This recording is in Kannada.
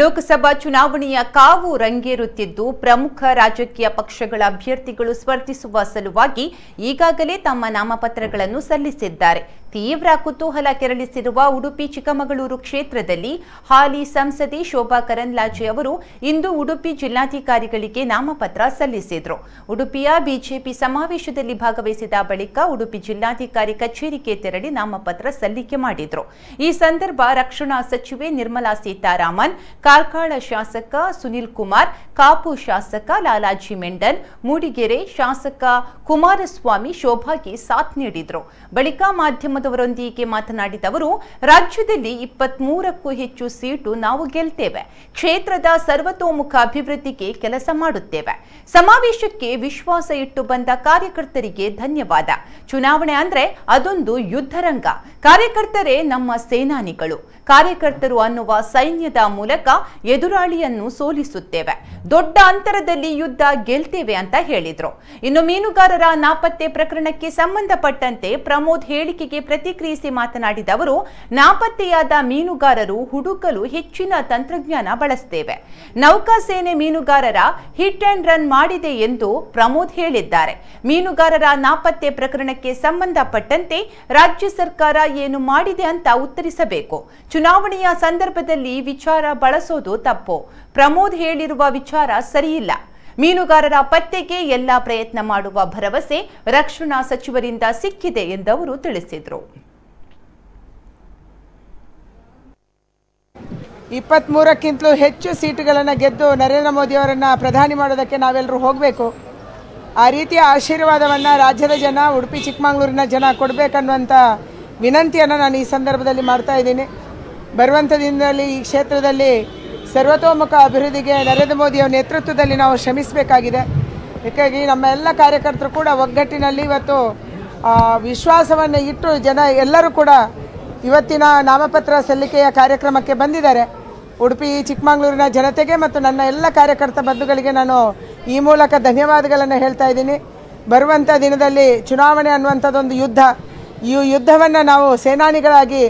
ಲೋಕಸಭಾ ಚುನಾವಣೆಯ ಕಾವು ರಂಗೇರುತ್ತಿದ್ದು ಪ್ರಮುಖ ರಾಜಕೀಯ ಪಕ್ಷಗಳ ಅಭ್ಯರ್ಥಿಗಳು ಸ್ಪರ್ಧಿಸುವ ಸಲುವಾಗಿ ಈಗಾಗಲೇ ತಮ್ಮ ನಾಮಪತ್ರಗಳನ್ನು ಸಲ್ಲಿಸಿದ್ದಾರೆ. ತೀವ್ರ ಕುತೂಹಲ ಕೆರಳಿಸಿರುವ ಉಡುಪಿ ಚಿಕ್ಕಮಗಳೂರು ಕ್ಷೇತ್ರದಲ್ಲಿ ಹಾಲಿ ಸಂಸದೆ ಶೋಭಾ ಕರಂದ್ಲಾಜೆ ಅವರು ಇಂದು ಉಡುಪಿ ಜಿಲ್ಲಾಧಿಕಾರಿಗಳಿಗೆ ನಾಮಪತ್ರ ಸಲ್ಲಿಸಿದರು. ಉಡುಪಿಯ ಬಿಜೆಪಿ ಸಮಾವೇಶದಲ್ಲಿ ಭಾಗವಹಿಸಿದ ಬಳಿಕ ಉಡುಪಿ ಜಿಲ್ಲಾಧಿಕಾರಿ ಕಚೇರಿಗೆ ತೆರಳಿ ನಾಮಪತ್ರ ಸಲ್ಲಿಕೆ ಮಾಡಿದರು. ಈ ಸಂದರ್ಭ ರಕ್ಷಣಾ ಸಚಿವೆ ನಿರ್ಮಲಾ ಸೀತಾರಾಮನ್ ಕಾರ್ಕಳ ಶಾಸಕ ಸುನಿಲ್ ಕುಮಾರ್, ಕಾಪು ಶಾಸಕ ಲಾಲಾಜಿ ಮೆಂಡನ್, ಮೂಡಿಗೆರೆ ಶಾಸಕ ಕುಮಾರಸ್ವಾಮಿ ಶೋಭಾಗೆ ಸಾಥ್ ನೀಡಿದರು. ಬಳಿಕ ಮಾಧ್ಯಮದವರೊಂದಿಗೆ ಮಾತನಾಡಿದ ಅವರು, ರಾಜ್ಯದಲ್ಲಿ ಇಪ್ಪತ್ಮೂರಕ್ಕೂ ಹೆಚ್ಚು ಸೀಟು ನಾವು ಗೆಲ್ತೇವೆ. ಕ್ಷೇತ್ರದ ಸರ್ವತೋಮುಖ ಅಭಿವೃದ್ಧಿಗೆ ಕೆಲಸ ಮಾಡುತ್ತೇವೆ. ಸಮಾವೇಶಕ್ಕೆ ವಿಶ್ವಾಸ ಇಟ್ಟು ಬಂದ ಕಾರ್ಯಕರ್ತರಿಗೆ ಧನ್ಯವಾದ. ಚುನಾವಣೆ ಅಂದ್ರೆ ಅದೊಂದು ಯುದ್ಧರಂಗ. ಕಾರ್ಯಕರ್ತರೇ ನಮ್ಮ ಸೇನಾನಿಗಳು. ಕಾರ್ಯಕರ್ತರು ಅನ್ನುವ ಸೈನ್ಯದ ಮೂಲಕ ಎದುರಾಳಿಯನ್ನು ಸೋಲಿಸುತ್ತೇವೆ. ದೊಡ್ಡ ಅಂತರದಲ್ಲಿ ಯುದ್ಧ ಗೆಲ್ತೇವೆ ಅಂತ ಹೇಳಿದ್ರು. ಇನ್ನು ಮೀನುಗಾರರ ನಾಪತ್ತೆ ಪ್ರಕರಣಕ್ಕೆ ಸಂಬಂಧಪಟ್ಟಂತೆ ಪ್ರಮೋದ್ ಹೇಳಿಕೆಗೆ ಪ್ರತಿಕ್ರಿಯಿಸಿ ಮಾತನಾಡಿದ ಅವರು, ನಾಪತ್ತೆಯಾದ ಮೀನುಗಾರರು ಹುಡುಕಲು ಹೆಚ್ಚಿನ ತಂತ್ರಜ್ಞಾನ ಬಳಸ್ತೇವೆ. ನೌಕಾಸೇನೆ ಮೀನುಗಾರರ ಹಿಟ್ ಅಂಡ್ ರನ್ ಮಾಡಿದೆ ಎಂದು ಪ್ರಮೋದ್ ಹೇಳಿದ್ದಾರೆ. ಮೀನುಗಾರರ ನಾಪತ್ತೆ ಪ್ರಕರಣಕ್ಕೆ ಸಂಬಂಧಪಟ್ಟಂತೆ ರಾಜ್ಯ ಸರ್ಕಾರ ಏನು ಮಾಡಿದೆ ಅಂತ ಉತ್ತರಿಸಬೇಕು. ಚುನಾವಣೆಯ ಸಂದರ್ಭದಲ್ಲಿ ವಿಚಾರ ಬಳಸೋದು ತಪ್ಪು. ಪ್ರಮೋದ್ ಹೇಳಿರುವ ವಿಚಾರ ಸರಿಯಿಲ್ಲ. ಮೀನುಗಾರರ ಪತ್ತೆಗೆ ಎಲ್ಲ ಪ್ರಯತ್ನ ಮಾಡುವ ಭರವಸೆ ರಕ್ಷಣಾ ಸಚಿವರಿಂದ ಸಿಕ್ಕಿದೆ ಎಂದವರು ತಿಳಿಸಿದರು. ಇಪ್ಪತ್ತ್ಮೂರಕ್ಕಿಂತಲೂ ಹೆಚ್ಚು ಸೀಟುಗಳನ್ನು ಗೆದ್ದು ನರೇಂದ್ರ ಮೋದಿಯವರನ್ನು ಪ್ರಧಾನಿ ಮಾಡೋದಕ್ಕೆ ನಾವೆಲ್ಲರೂ ಹೋಗಬೇಕು. ಆ ರೀತಿಯ ಆಶೀರ್ವಾದವನ್ನು ರಾಜ್ಯದ ಜನ, ಉಡುಪಿ ಚಿಕ್ಕಮಗಳೂರಿನ ಜನ ಕೊಡಬೇಕನ್ನುವಂಥ ವಿನಂತಿಯನ್ನು ನಾನು ಈ ಸಂದರ್ಭದಲ್ಲಿ ಮಾಡ್ತಾ ಇದ್ದೀನಿ. ಬರುವಂಥ ದಿನದಲ್ಲಿ ಈ ಕ್ಷೇತ್ರದಲ್ಲಿ ಸರ್ವತೋಮುಖ ಅಭಿವೃದ್ಧಿಗೆ ನರೇಂದ್ರ ಮೋದಿಯವರ ನೇತೃತ್ವದಲ್ಲಿ ನಾವು ಶ್ರಮಿಸಬೇಕಾಗಿದೆ. ಹೀಗಾಗಿ ನಮ್ಮ ಎಲ್ಲ ಕಾರ್ಯಕರ್ತರು ಕೂಡ ಒಗ್ಗಟ್ಟಿನಲ್ಲಿ ಇವತ್ತು ವಿಶ್ವಾಸವನ್ನು ಇಟ್ಟು ಜನ ಎಲ್ಲರೂ ಕೂಡ ಇವತ್ತಿನ ನಾಮಪತ್ರ ಸಲ್ಲಿಕೆಯ ಕಾರ್ಯಕ್ರಮಕ್ಕೆ ಬಂದಿದ್ದಾರೆ. ಉಡುಪಿ, ಚಿಕ್ಕಮಗಳೂರಿನ ಜನತೆಗೆ ಮತ್ತು ನನ್ನ ಎಲ್ಲ ಕಾರ್ಯಕರ್ತ ಬಂಧುಗಳಿಗೆ ನಾನು ಈ ಮೂಲಕ ಧನ್ಯವಾದಗಳನ್ನು ಹೇಳ್ತಾ ಇದ್ದೀನಿ. ಬರುವಂಥ ದಿನದಲ್ಲಿ ಚುನಾವಣೆ ಅನ್ನುವಂಥದ್ದೊಂದು ಯುದ್ಧ. ಈ ಯುದ್ಧವನ್ನು ನಾವು ಸೇನಾನಿಗಳಾಗಿ